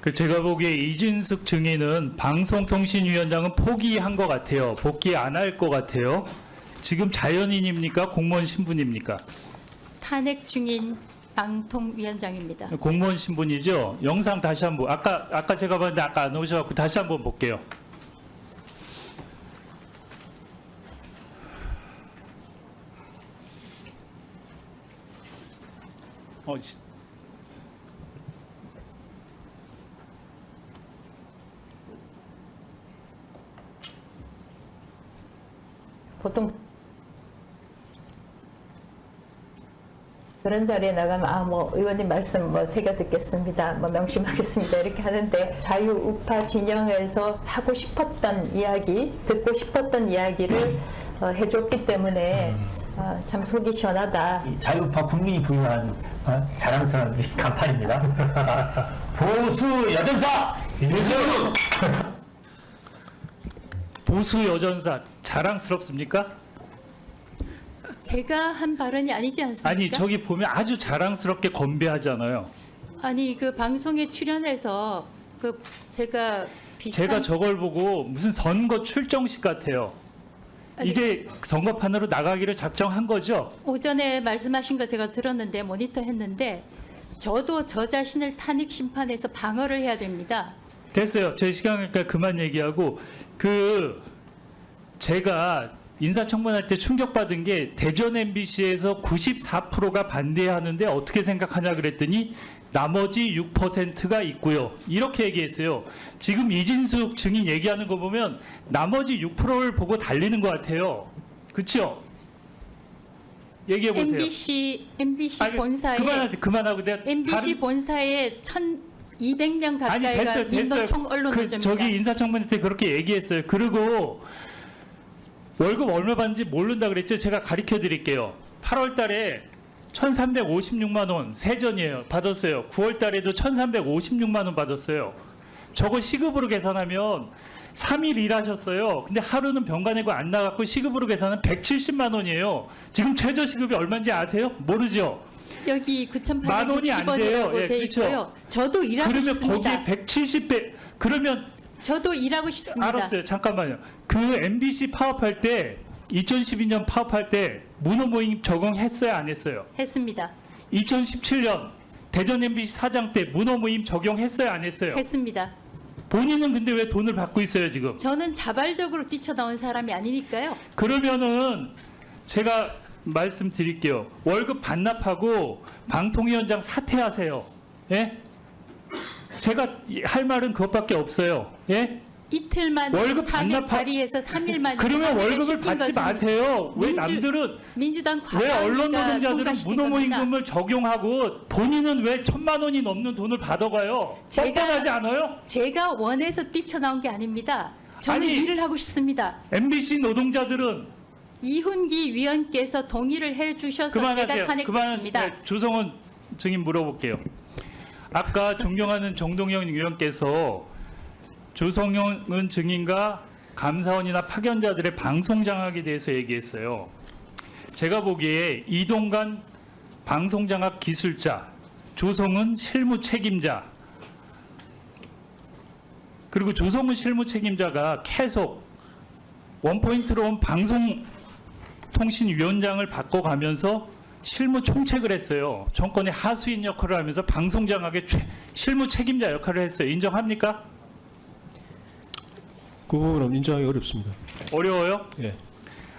그 제가 보기에 이진숙 증인은 방송통신위원장은 포기한 것 같아요. 복귀 안 할 것 같아요. 지금 자연인입니까? 공무원 신분입니까? 탄핵 중인 방통위원장입니다. 공무원 신분이죠. 영상 다시 한번 아까 아까 제가 봤는데 아까 안 오셔갖고 다시 한번 볼게요. 어, 보통 그런 자리에 나가면 아 뭐 의원님 말씀 뭐 새겨 듣겠습니다 뭐 명심하겠습니다 이렇게 하는데 자유 우파 진영에서 하고 싶었던 이야기 듣고 싶었던 이야기를 어, 해줬기 때문에 어, 참 속이 시원하다 이 자유파 국민이 부여한 어? 자랑스러운 간판입니다. 자, 보수 여전사 김민수 보수 여전사 자랑스럽습니까? 제가 한 발언이 아니지 않습니까? 아니 저기 보면 아주 자랑스럽게 건배하잖아요. 아니, 그 방송에 출연해서 그 제가 비슷한 제가 저걸 보고 무슨 선거 출정식 같아요. 아니, 이제 선거판으로 나가기를 작정한 거죠? 오전에 말씀하신 거 제가 들었는데 모니터 했는데 저도 저 자신을 탄핵 심판에서 방어를 해야 됩니다. 됐어요. 제 시간이니까 그만 얘기하고 그 제가 인사청문할 때 충격받은 게 대전 MBC에서 94%가 반대하는데 어떻게 생각하냐 그랬더니 나머지 6%가 있고요. 이렇게 얘기했어요. 지금 이진숙 증인 얘기하는 거 보면 나머지 6%를 보고 달리는 것 같아요. 그렇죠? 얘기해 보세요. MBC MBC 아니, 본사에 그만하세요. 그만하고 내가 MBC 다른- 본사에 1,200명 아니 가까이가 됐어요 됐어요. 민노총 언론 그, 노조입니다. 저기 인사청문회 때 그렇게 얘기했어요. 그리고 월급 얼마 받는지 모른다 그랬죠? 제가 가르쳐 드릴게요. 8월 달에 1356만 원 세전이에요. 받았어요. 9월 달에도 1356만 원 받았어요. 저거 시급으로 계산하면 3일 일하셨어요. 근데 하루는 병가 내고 안 나갔고 시급으로 계산하면 170만 원이에요. 지금 최저 시급이 얼마인지 아세요? 모르죠 여기 만 원이 안 돼요. 9,860원이라고 예, 돼 그렇죠. 있고요. 저도 일하고 그러면 싶습니다. 거기에 170배 그러면 저도 일하고 싶습니다. 알았어요. 잠깐만요. 그 MBC 파업할 때 2012년 파업할 때 문호 모임 적용했어요, 안 했어요? 했습니다. 2017년 대전 MBC 사장 때 문호 모임 적용했어요, 안 했어요? 했습니다. 본인은 근데 왜 돈을 받고 있어요, 지금? 저는 자발적으로 뛰쳐나온 사람이 아니니까요. 그러면은 제가 말씀드릴게요. 월급 반납하고 방통위원장 사퇴하세요. 예? 제가 할 말은 그것밖에 없어요. 예? 이틀 만에 월급 반납하- 발의해서 3일 만에 그러면 탄핵을 월급을 받지 마세요. 왜 민주- 남들은 민주당 왜 언론 노동자들은 무노모. 임금을 적용하고 본인은 왜 천만 원이 넘는 돈을 받아가요? 뻔뻔하지 않아요? 제가 원해서 뛰쳐나온 게 아닙니다. 저는 아니, 일을 하고 싶습니다. MBC 노동자들은 이훈기 위원께서 동의를 해주셔서 제가 그만하세요. 그만하세요. 조성은 증인 물어볼게요. 아까 존경하는 정동영 의원께서 조성은 증인과 감사원이나 파견자들의 방송 장악에 대해서 얘기했어요. 제가 보기에 이동관 방송 장악 기술자, 조성은 실무 책임자, 그리고 조성은 실무 책임자가 계속 원포인트로 온 방송 통신위원장을 바꿔가면서 실무 총책을 했어요. 정권의 하수인 역할을 하면서 방송장악의 최- 실무 책임자 역할을 했어요. 인정합니까? 그 부분은 인정하기 어렵습니다. 어려워요? 예.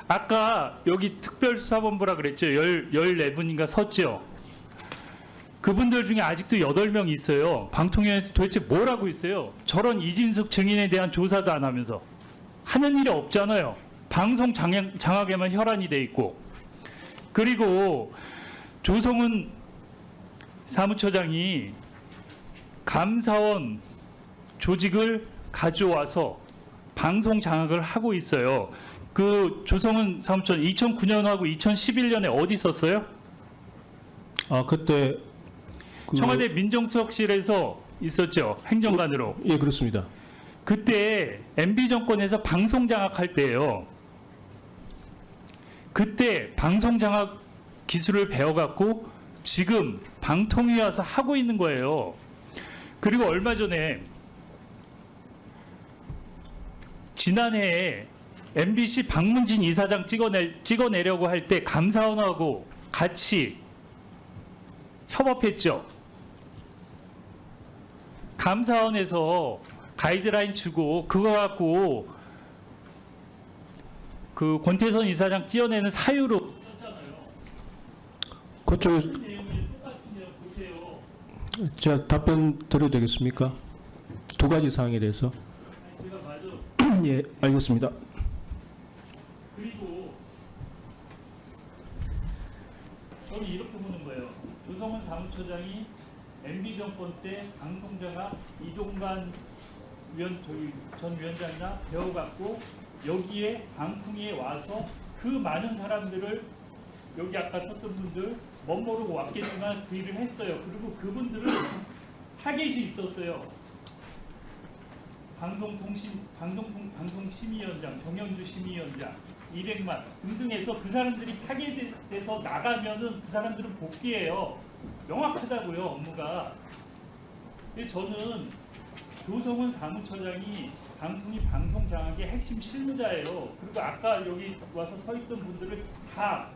아까 여기 특별수사본부라 그랬죠. 열, 14분인가 섰죠. 그분들 중에 아직도 8명 있어요. 방통위원회에서 도대체 뭘 하고 있어요? 저런 이진숙 증인에 대한 조사도 안 하면서. 하는 일이 없잖아요. 방송 장악, 장악에만 혈안이 돼 있고. 그리고 조성은 사무처장이 감사원 조직을 가져와서 방송 장악을 하고 있어요. 그 조성은 사무처장 2009년하고 2011년에 어디 있었어요? 아 그때 그, 청와대 민정수석실에서 있었죠. 행정관으로. 예 그렇습니다. 그때 MB 정권에서 방송 장악할 때예요. 그때 방송 장악 기술을 배워갖고 지금 방통위 와서 하고 있는 거예요. 그리고 얼마 전에 지난해에 MBC 박문진 이사장 찍어내, 찍어내려고 할 때 감사원하고 같이 협업했죠. 감사원에서 가이드라인 주고 그거 갖고 그 권태선 이사장 띄어내는 사유로. 보세요. 제가 답변 드려도 되겠습니까? 두 가지 사항에 대해서. 예, 알겠습니다. 그리고 저는 이렇게 보는 거예요. 조성은 사무처장이 MB 정권 때 방송자가 이종관 위원 전 위원장이나 배워갖고 여기에 방풍위에 와서 그 많은 사람들을 여기 아까 썼던 분들 멋 모르고 왔겠지만 그 일을 했어요. 그리고 그분들은 타겟이 있었어요. 방송통신 방송통 방송심의위원장 정영주 심의위원장 200만 등등해서 그 사람들이 타겟돼서 나가면은 그 사람들은 복귀해요. 명확하다고요 업무가. 근데 저는 조성은 사무처장이 방통위 방송 장악의 핵심 실무자예요. 그리고 아까 여기 와서 서 있던 분들을 다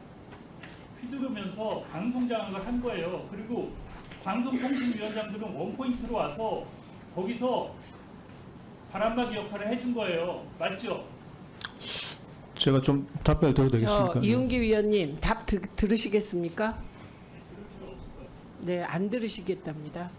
휘두르면서 방송 장악을 한 거예요. 그리고 방송통신위원장들은 원포인트로 와서 거기서 바람막이 역할을 해준 거예요. 맞죠? 제가 좀 답변을 드려도 저 되겠습니까? 이용기 위원님 답 드, 들으시겠습니까? 네, 안 들으시겠답니다.